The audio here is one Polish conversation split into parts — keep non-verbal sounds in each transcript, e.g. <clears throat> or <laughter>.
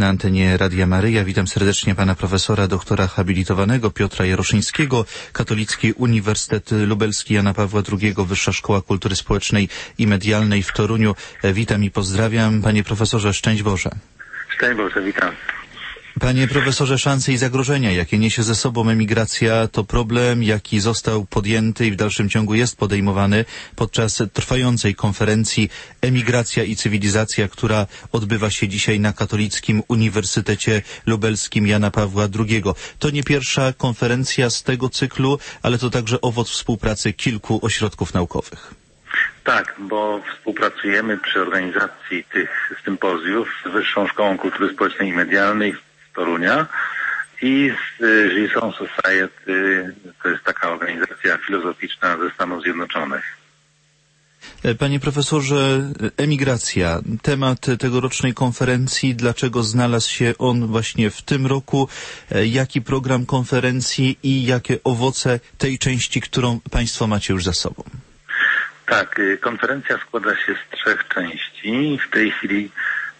na antenie Radia Maryja. Witam serdecznie pana profesora, doktora habilitowanego Piotra Jaroszyńskiego, Katolicki Uniwersytet Lubelski Jana Pawła II, Wyższa Szkoła Kultury Społecznej i Medialnej w Toruniu. Witam i pozdrawiam. Panie profesorze, szczęść Boże. Szczęść Boże, witam. Panie profesorze, szanse i zagrożenia, jakie niesie ze sobą emigracja, to problem, jaki został podjęty i w dalszym ciągu jest podejmowany podczas trwającej konferencji Emigracja i Cywilizacja, która odbywa się dzisiaj na Katolickim Uniwersytecie Lubelskim Jana Pawła II. To nie pierwsza konferencja z tego cyklu, ale to także owoc współpracy kilku ośrodków naukowych. Tak, bo współpracujemy przy organizacji tych sympozjów z Wyższą Szkołą Kultury Społecznej i Medialnej Torunia i z y, Gison Society, to jest taka organizacja filozoficzna ze Stanów Zjednoczonych. E, panie profesorze, emigracja, temat tegorocznej konferencji, dlaczego znalazł się on właśnie w tym roku, e, jaki program konferencji i jakie owoce tej części, którą Państwo macie już za sobą? Tak, y, konferencja składa się z trzech części. W tej chwili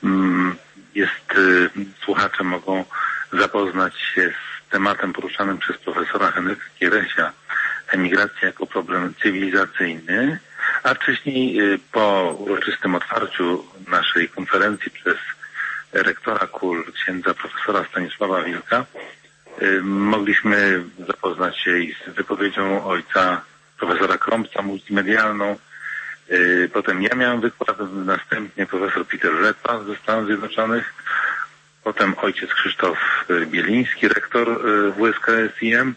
mm, jest, y, słuchacze mogą zapoznać się z tematem poruszanym przez profesora Henryka Kieresia, emigracja jako problem cywilizacyjny, a wcześniej y, po uroczystym otwarciu naszej konferencji przez rektora KUL, księdza profesora Stanisława Wilka, y, mogliśmy zapoznać się z wypowiedzią ojca profesora Krąbca multimedialną, potem ja miałem wykład, następnie profesor Peter Repa ze Stanów Zjednoczonych, potem ojciec Krzysztof y, Bieliński, rektor y, WSKSIM,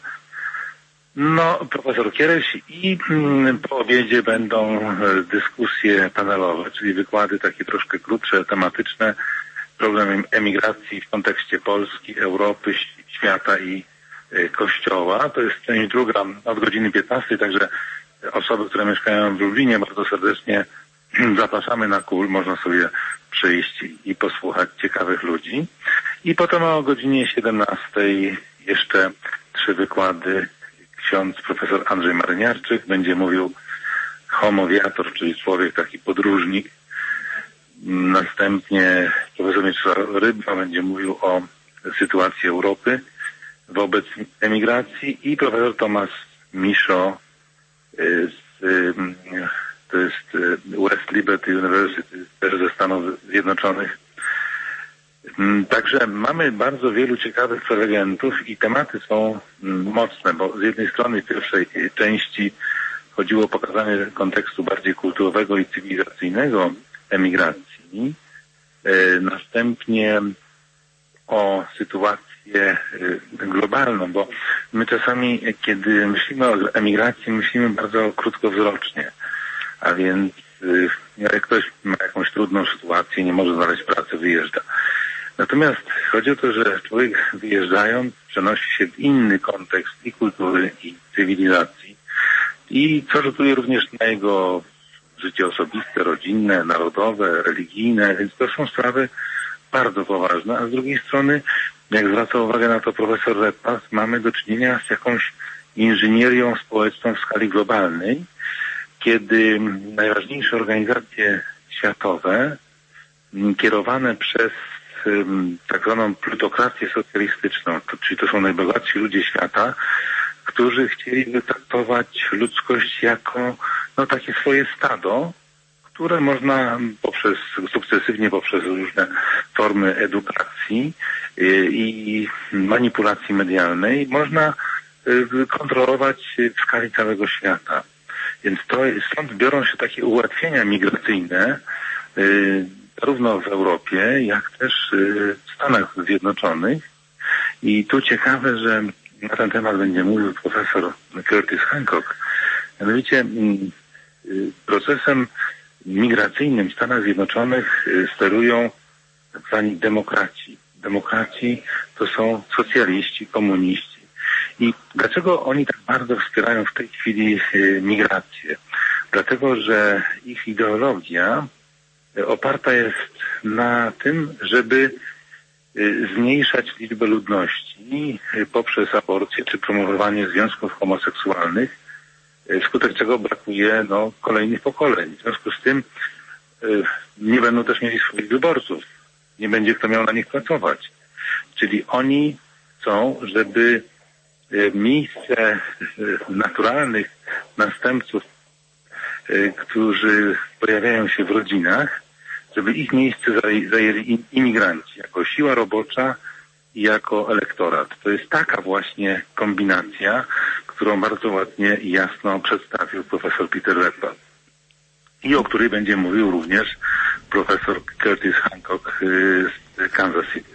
no, profesor Kiereś i mm, po obiedzie będą dyskusje panelowe, czyli wykłady takie troszkę krótsze, tematyczne, problem emigracji w kontekście Polski, Europy, świata i Kościoła. To jest część druga od godziny 15, także osoby, które mieszkają w Lublinie, bardzo serdecznie <clears throat> zapraszamy na kul. Można sobie przyjść i posłuchać ciekawych ludzi. I potem o godzinie 17 jeszcze trzy wykłady. Ksiądz profesor Andrzej Maryniarczyk będzie mówił homowiator, czyli człowiek taki podróżnik. Następnie profesor Mieczysław Ryba będzie mówił o sytuacji Europy wobec emigracji i profesor Tomasz Miszo z, to jest West Liberty University, też ze Stanów Zjednoczonych. Także mamy bardzo wielu ciekawych prelegentów i tematy są mocne, bo z jednej strony w pierwszej części chodziło o pokazanie kontekstu bardziej kulturowego i cywilizacyjnego emigracji. E, następnie o sytuacji Y, globalną, bo my czasami, kiedy myślimy o emigracji, myślimy bardzo krótkowzrocznie. A więc y, jak ktoś ma jakąś trudną sytuację, nie może znaleźć pracy, wyjeżdża. Natomiast chodzi o to, że człowiek wyjeżdżając przenosi się w inny kontekst i kultury, i cywilizacji. I co rzutuje również na jego życie osobiste, rodzinne, narodowe, religijne, więc to są sprawy bardzo poważne, a z drugiej strony jak zwraca uwagę na to profesor Repas, mamy do czynienia z jakąś inżynierią społeczną w skali globalnej, kiedy najważniejsze organizacje światowe, kierowane przez tak zwaną plutokrację socjalistyczną, czyli to są najbogatsi ludzie świata, którzy chcieli traktować ludzkość jako no, takie swoje stado, które można poprzez sukcesywnie poprzez różne formy edukacji y, i manipulacji medialnej można y, kontrolować w skali całego świata. Więc to, stąd biorą się takie ułatwienia migracyjne y, zarówno w Europie, jak też w Stanach Zjednoczonych. I tu ciekawe, że na ten temat będzie mówił profesor Curtis Hancock. Mianowicie mm, procesem migracyjnym w Stanach Zjednoczonych y, sterują tak zwani demokraci. Demokraci to są socjaliści, komuniści. I dlaczego oni tak bardzo wspierają w tej chwili y, migrację? Dlatego, że ich ideologia y, oparta jest na tym, żeby zmniejszać liczbę ludności poprzez aborcję czy promowanie związków homoseksualnych wskutek czego brakuje no, kolejnych pokoleń. W związku z tym y, nie będą też mieli swoich wyborców. nie będzie kto miał na nich pracować. Czyli oni chcą, żeby e, miejsce e, naturalnych następców, e, którzy pojawiają się w rodzinach, żeby ich miejsce zaj- zajęli im- imigranci jako siła robocza jako elektorat. To jest taka właśnie kombinacja, którą bardzo ładnie i jasno przedstawił profesor Peter Redpath i o której będzie mówił również profesor Curtis Hancock y, z Kansas City.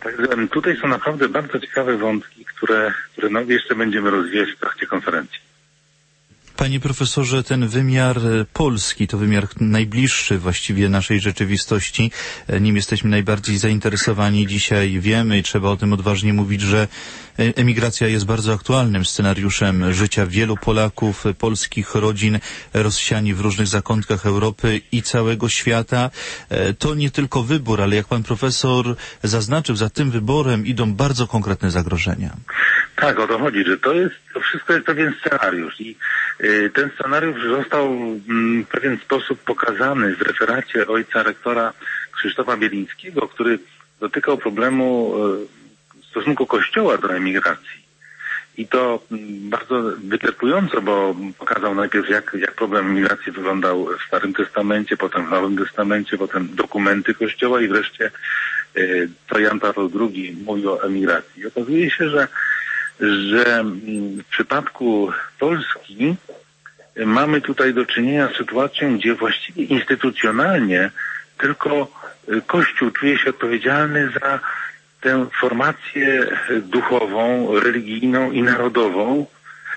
Także tutaj są naprawdę bardzo ciekawe wątki, które, które no, jeszcze będziemy rozwijać w trakcie konferencji. Panie profesorze, ten wymiar e, polski to wymiar najbliższy właściwie naszej rzeczywistości. E, Nim jesteśmy najbardziej zainteresowani. Dzisiaj wiemy i trzeba o tym odważnie mówić, że e, emigracja jest bardzo aktualnym scenariuszem życia wielu Polaków, polskich rodzin rozsiani w różnych zakątkach Europy i całego świata. To nie tylko wybór, ale jak pan profesor zaznaczył, za tym wyborem idą bardzo konkretne zagrożenia. Tak, o to chodzi, że to jest, to wszystko jest pewien scenariusz i y, ten scenariusz został mm, w pewien sposób pokazany w referacie ojca rektora Krzysztofa Bielińskiego, który dotykał problemu y, stosunku Kościoła do emigracji. I to mm, bardzo wyczerpująco, bo pokazał najpierw, jak, jak problem emigracji wyglądał w Starym Testamencie, potem w Nowym Testamencie, potem dokumenty Kościoła i wreszcie y, to Jan Paweł II mówił o emigracji. I okazuje się, że że mm, w przypadku Polski mamy tutaj do czynienia z sytuacją, gdzie właściwie instytucjonalnie tylko y, Kościół czuje się odpowiedzialny za tę formację duchową, religijną i narodową,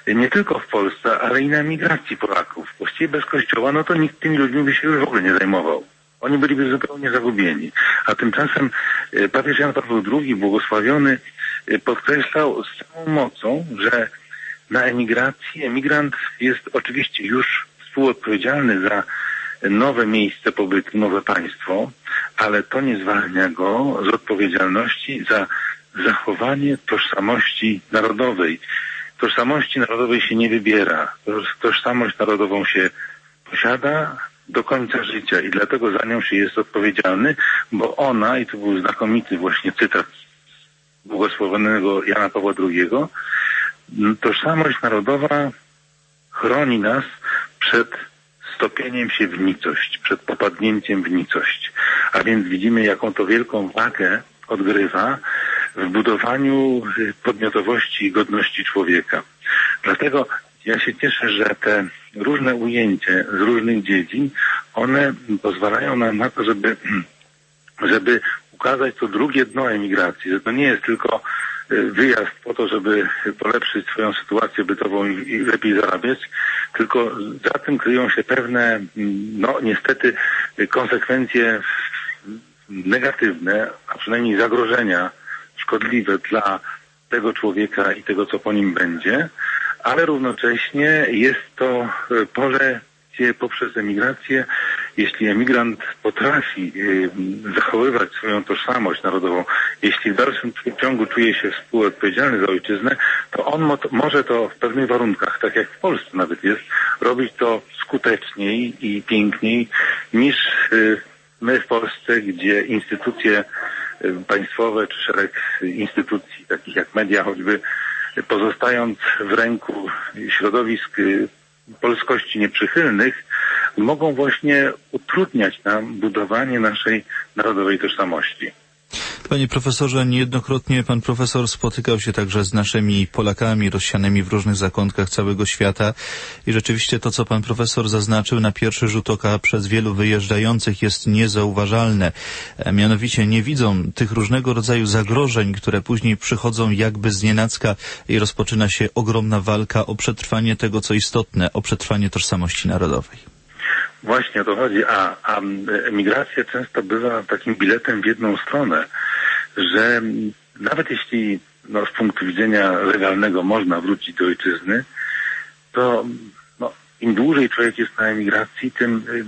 nie tylko w Polsce, ale i na migracji Polaków. Właściwie bez Kościoła, no to nikt tymi ludźmi by się już w ogóle nie zajmował. Oni byliby zupełnie zagubieni. A tymczasem y, papież Jan Paweł II, błogosławiony, podkreślał z całą mocą, że na emigracji emigrant jest oczywiście już współodpowiedzialny za nowe miejsce pobytu, nowe państwo, ale to nie zwalnia go z odpowiedzialności za zachowanie tożsamości narodowej. Tożsamości narodowej się nie wybiera. Toż- Tożsamość narodową się posiada do końca życia i dlatego za nią się jest odpowiedzialny, bo ona, i to był znakomity właśnie cytat błogosławionego Jana Pawła II, m, tożsamość narodowa chroni nas przed stopieniem się w nicość, przed popadnięciem w nicość. A więc widzimy, jaką to wielką wagę odgrywa w budowaniu y, podmiotowości i godności człowieka. Dlatego ja się cieszę, że te różne ujęcia z różnych dziedzin, one pozwalają nam na to, żeby, <clears throat> żeby ukazać to drugie dno emigracji, że to nie jest tylko y, wyjazd po to, żeby polepszyć swoją sytuację bytową i, lepiej zarabiać, tylko za tym kryją się pewne, no niestety, konsekwencje negatywne, a przynajmniej zagrożenia szkodliwe dla tego człowieka i tego, co po nim będzie, ale równocześnie jest to e, pole, gdzie poprzez emigrację, jeśli emigrant potrafi e, zachowywać swoją tożsamość narodową, jeśli w dalszym ciągu czuje się współodpowiedzialny za ojczyznę, to on mo może to w pewnych warunkach, tak jak w Polsce nawet jest, robić to skuteczniej i piękniej niż e, my w Polsce, gdzie instytucje y, państwowe czy szereg instytucji, takich jak media choćby, y, pozostając w ręku środowisk y, polskości nieprzychylnych, mogą właśnie utrudniać nam budowanie naszej narodowej tożsamości. Panie profesorze, niejednokrotnie pan profesor spotykał się także z naszymi Polakami rozsianymi w różnych zakątkach całego świata i rzeczywiście to, co pan profesor zaznaczył na pierwszy rzut oka przez wielu wyjeżdżających jest niezauważalne. E, Mianowicie nie widzą tych różnego rodzaju zagrożeń, które później przychodzą jakby z nienacka i rozpoczyna się ogromna walka o przetrwanie tego, co istotne, o przetrwanie tożsamości narodowej. Właśnie o to chodzi, a, a emigracja często bywa takim biletem w jedną stronę, że nawet jeśli no, z punktu widzenia legalnego można wrócić do ojczyzny, to no, im dłużej człowiek jest na emigracji, tym y,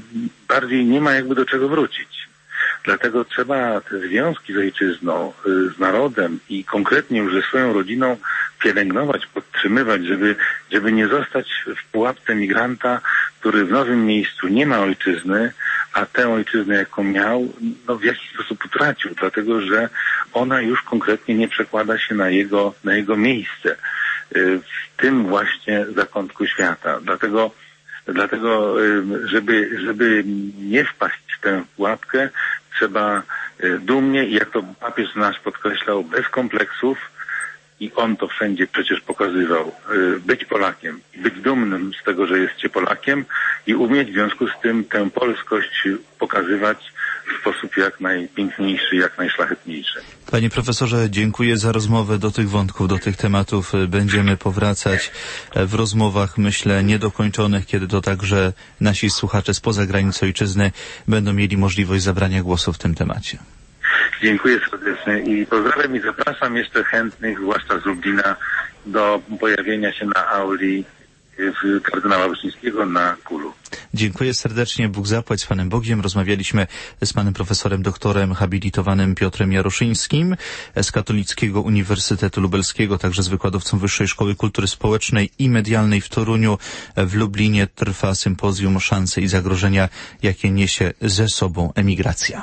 bardziej nie ma jakby do czego wrócić. Dlatego trzeba te związki z ojczyzną, y, z narodem i konkretnie już ze swoją rodziną pielęgnować, podtrzymywać, żeby, żeby nie zostać w pułapce migranta, który w nowym miejscu nie ma ojczyzny, a tę ojczyznę, jaką miał, no w jakiś sposób utracił, dlatego że ona już konkretnie nie przekłada się na jego, na jego miejsce y, w tym właśnie zakątku świata. Dlatego, dlatego y, żeby, żeby nie wpaść w tę pułapkę, trzeba y, dumnie jak to papież nasz podkreślał, bez kompleksów, i on to wszędzie przecież pokazywał, y, być Polakiem, być dumnym z tego, że jest się Polakiem i umieć w związku z tym tę polskość pokazywać w sposób jak najpiękniejszy, jak najszlachetniejszy. Panie profesorze, dziękuję za rozmowę do tych wątków, do tych tematów. Będziemy powracać w rozmowach, myślę, niedokończonych, kiedy to także nasi słuchacze spoza granic ojczyzny będą mieli możliwość zabrania głosu w tym temacie. Dziękuję serdecznie i pozdrawiam i zapraszam jeszcze chętnych, zwłaszcza z Lublina, do pojawienia się na auli w kardynała Wyszyńskiego na Kulu. Dziękuję serdecznie. Bóg zapłać z Panem Bogiem. Rozmawialiśmy z Panem Profesorem Doktorem Habilitowanym Piotrem Jaroszyńskim z Katolickiego Uniwersytetu Lubelskiego, także z wykładowcą Wyższej Szkoły Kultury Społecznej i Medialnej w Toruniu. W Lublinie trwa sympozjum Szanse i Zagrożenia, jakie niesie ze sobą emigracja.